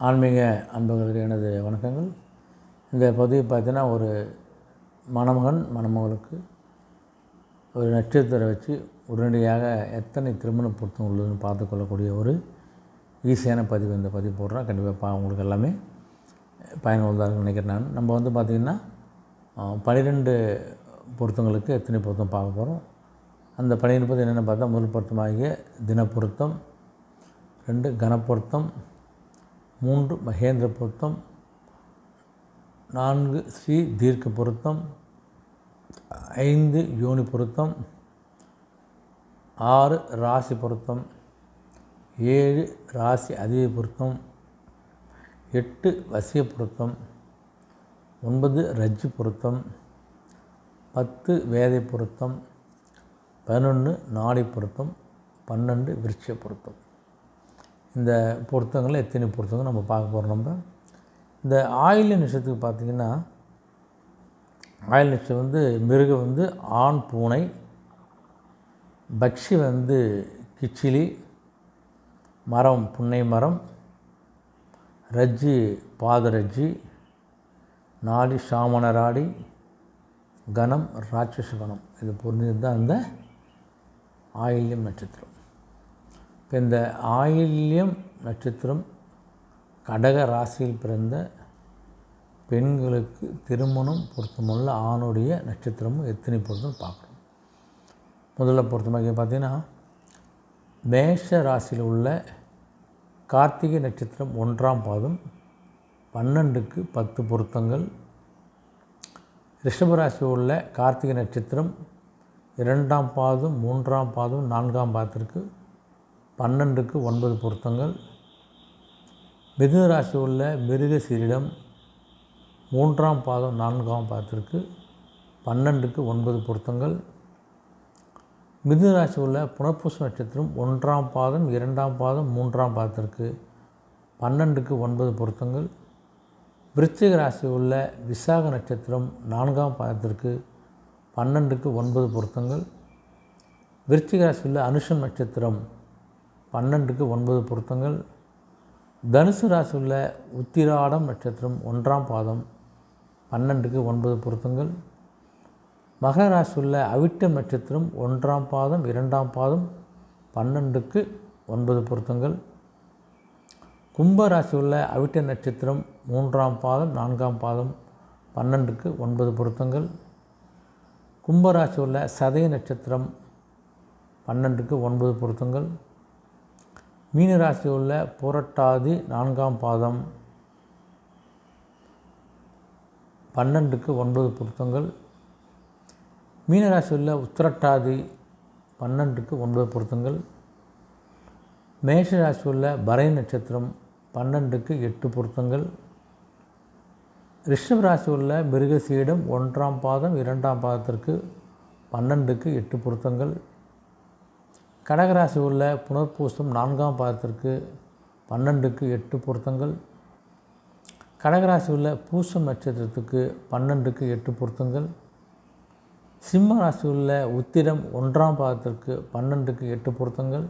ஆன்மீக அன்பர்களுக்கு எனது வணக்கங்கள். இந்த பதிவு பார்த்தீங்கன்னா ஒரு மணமகன் மணமகளுக்கு ஒரு நட்சத்திரம் வச்சு உடனடியாக எத்தனை திருமண பொருத்தம் உள்ளதுன்னு பார்த்துக்கொள்ளக்கூடிய ஒரு ஈஸியான பதிவு இந்த பதிவு போடுறேன். கண்டிப்பாக பா உங்களுக்கு எல்லாமே பயனுள்ளதாக நினைக்கிறேன் நான். நம்ம வந்து பார்த்திங்கன்னா பன்னிரெண்டு பொருத்தங்களுக்கு எத்தனை பொருத்தம் பார்க்க போகிறோம் அந்த பன்னிரெண்டு பொருத்தம் என்னென்ன பார்த்தா முதல் பொருத்தமாகிய தினப்பொருத்தம் ரெண்டு கனப்பொருத்தம் மூன்று மகேந்திர பொருத்தம் நான்கு ஸ்ரீ தீர்க்க பொருத்தம் ஐந்து யோனி பொருத்தம் ஆறு ராசி பொருத்தம் ஏழு ராசி அதிக பொருத்தம் எட்டு வசிய பொருத்தம் ஒன்பது ரஜ்ஜி பொருத்தம் பத்து வேதை பொருத்தம் பதினொன்று நாடி பொருத்தம் பன்னெண்டு விருட்ச பொருத்தம். இந்த பொருத்தங்களில் எத்தனை பொருத்தங்கள் நம்ம பார்க்க போகிறோம் நம்ம? இந்த ஆயில் நிஷத்துக்கு பார்த்திங்கன்னா ஆயில் நிஷம் வந்து மிருகம் வந்து ஆண் பூனை பக்ஷி வந்து கிச்சிலி மரம் புன்னை மரம் ரஜ்ஜி பாதரஜ்ஜி நாடி சாமணராடி கணம் ராட்சச கணம். இது புரிஞ்சது தான் இந்த ஆயில்யம் நட்சத்திரம். இந்த ஆயில்யம் நட்சத்திரம் கடக ராசியில் பிறந்த பெண்களுக்கு திருமணம் பொருத்தமுள்ள ஆணுடைய நட்சத்திரமும் எத்தனை பொருத்தம் பார்க்குறோம் முதல்ல பொருத்தமாக பார்த்தீங்கன்னா மேஷ ராசியில் உள்ள கார்த்திகை நட்சத்திரம் ஒன்றாம் பாதம் பன்னெண்டுக்கு பத்து பொருத்தங்கள். ரிஷபராசி உள்ள கார்த்திகை நட்சத்திரம் இரண்டாம் பாதம் மூன்றாம் பாதம் நான்காம் பாதத்திற்கு பன்னெண்டுக்கு ஒன்பது பொருத்தங்கள். மிதுன ராசி உள்ள மிருக சீரிடம் மூன்றாம் பாதம் நான்காம் பாதத்திற்கு பன்னெண்டுக்கு ஒன்பது பொருத்தங்கள். மிதுன ராசி உள்ள புனர்பூச நட்சத்திரம் ஒன்றாம் பாதம் இரண்டாம் பாதம் மூன்றாம் பாதத்திற்கு பன்னெண்டுக்கு ஒன்பது பொருத்தங்கள். விருச்சிக ராசி உள்ள விசாக நட்சத்திரம் நான்காம் பாதத்திற்கு பன்னெண்டுக்கு ஒன்பது பொருத்தங்கள். விருச்சிக ராசி உள்ள அனுஷன் நட்சத்திரம் பன்னெண்டுக்கு ஒன்பது பொருத்தங்கள். தனுசு ராசியில் உள்ள உத்திராடம் நட்சத்திரம் ஒன்றாம் பாதம் பன்னெண்டுக்கு ஒன்பது பொருத்தங்கள். மகர ராசியில் உள்ள அவிட்டம் நட்சத்திரம் ஒன்றாம் பாதம் இரண்டாம் பாதம் பன்னெண்டுக்கு ஒன்பது பொருத்தங்கள். கும்பராசி உள்ள அவிட்ட நட்சத்திரம் மூன்றாம் பாதம் நான்காம் பாதம் பன்னெண்டுக்கு ஒன்பது பொருத்தங்கள். கும்பராசி உள்ள சதய நட்சத்திரம் பன்னெண்டுக்கு ஒன்பது பொருத்தங்கள். மீனராசி உள்ள புரட்டாதி நான்காம் பாதம். பன்னெண்டுக்கு ஒன்பது பொருத்தங்கள். மீனராசி உள்ள உத்திரட்டாதி பன்னெண்டுக்கு ஒன்பது பொருத்தங்கள். மேஷராசி உள்ள பறை நட்சத்திரம் பன்னெண்டுக்கு எட்டு பொருத்தங்கள். ரிஷப் ராசி உள்ள மிருகசீடம் ஒன்றாம் பாதம் இரண்டாம் பாதத்திற்கு பன்னெண்டுக்கு எட்டு பொருத்தங்கள். கடகராசி உள்ள புனர்பூசம் நான்காம் பாதத்திற்கு பன்னெண்டுக்கு எட்டு பொருத்தங்கள். கடகராசி உள்ள பூசம் நட்சத்திரத்துக்கு பன்னெண்டுக்கு எட்டு பொருத்தங்கள். சிம்ம ராசி உள்ள உத்திரம் ஒன்றாம் பாதத்திற்கு பன்னெண்டுக்கு எட்டு பொருத்தங்கள்.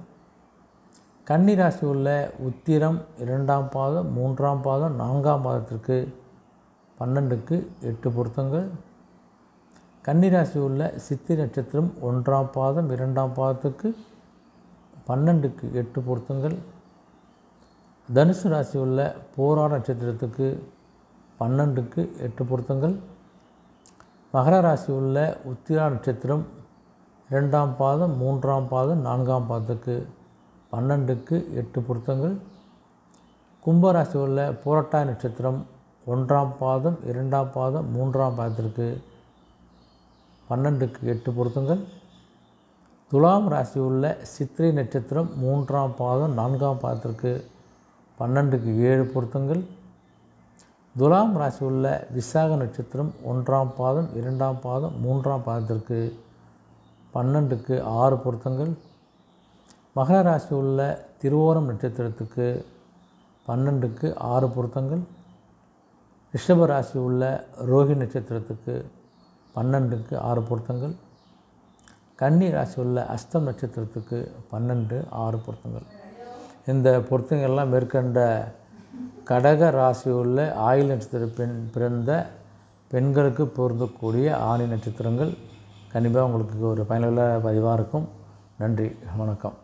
கன்னிராசி உள்ள உத்திரம் இரண்டாம் பாதம் மூன்றாம் பாதம் நான்காம் பாதத்திற்கு பன்னெண்டுக்கு எட்டு பொருத்தங்கள். கன்னிராசி உள்ள சித்தி நட்சத்திரம் ஒன்றாம் பாதம் இரண்டாம் பாதத்துக்கு பன்னெண்டுக்கு எட்டு பொருத்தங்கள். தனுசு ராசி உள்ள போரா நட்சத்திரத்துக்கு பன்னெண்டுக்கு எட்டு பொருத்தங்கள். மகர ராசி உள்ள உத்திரா நட்சத்திரம் இரண்டாம் பாதம் மூன்றாம் பாதம் நான்காம் பாதத்துக்கு பன்னெண்டுக்கு எட்டு பொருத்தங்கள். கும்பராசி உள்ள போரட்டாய் நட்சத்திரம் ஒன்றாம் பாதம் இரண்டாம் பாதம் மூன்றாம் பாதத்திற்கு பன்னெண்டுக்கு எட்டு பொருத்தங்கள். துலாம் ராசி உள்ள சித்திரை நட்சத்திரம் மூன்றாம் பாதம் நான்காம் பாதத்திற்கு பன்னெண்டுக்கு ஏழு பொருத்தங்கள். துலாம் ராசி உள்ள விசாக நட்சத்திரம் ஒன்றாம் பாதம் இரண்டாம் பாதம் மூன்றாம் பாதத்திற்கு பன்னெண்டுக்கு ஆறு பொருத்தங்கள். மகர ராசி உள்ள திருவோரம் நட்சத்திரத்துக்கு பன்னெண்டுக்கு ஆறு பொருத்தங்கள். ரிஷப ராசி உள்ள ரோஹி நட்சத்திரத்துக்கு பன்னெண்டுக்கு ஆறு பொருத்தங்கள். கன்னி ராசி உள்ள அஸ்தம் நட்சத்திரத்துக்கு பன்னெண்டு ஆறு பொருத்தங்கள். இந்த பொருத்தங்கள்லாம் மேற்கண்ட கடக ராசி உள்ள ஆயுள் நட்சத்திர பெண் பிறந்த பெண்களுக்கு பொருந்தக்கூடிய ஆணி நட்சத்திரங்கள். கண்டிப்பாக உங்களுக்கு ஒரு பயனுள்ள பதிவாக இருக்கும். நன்றி வணக்கம்.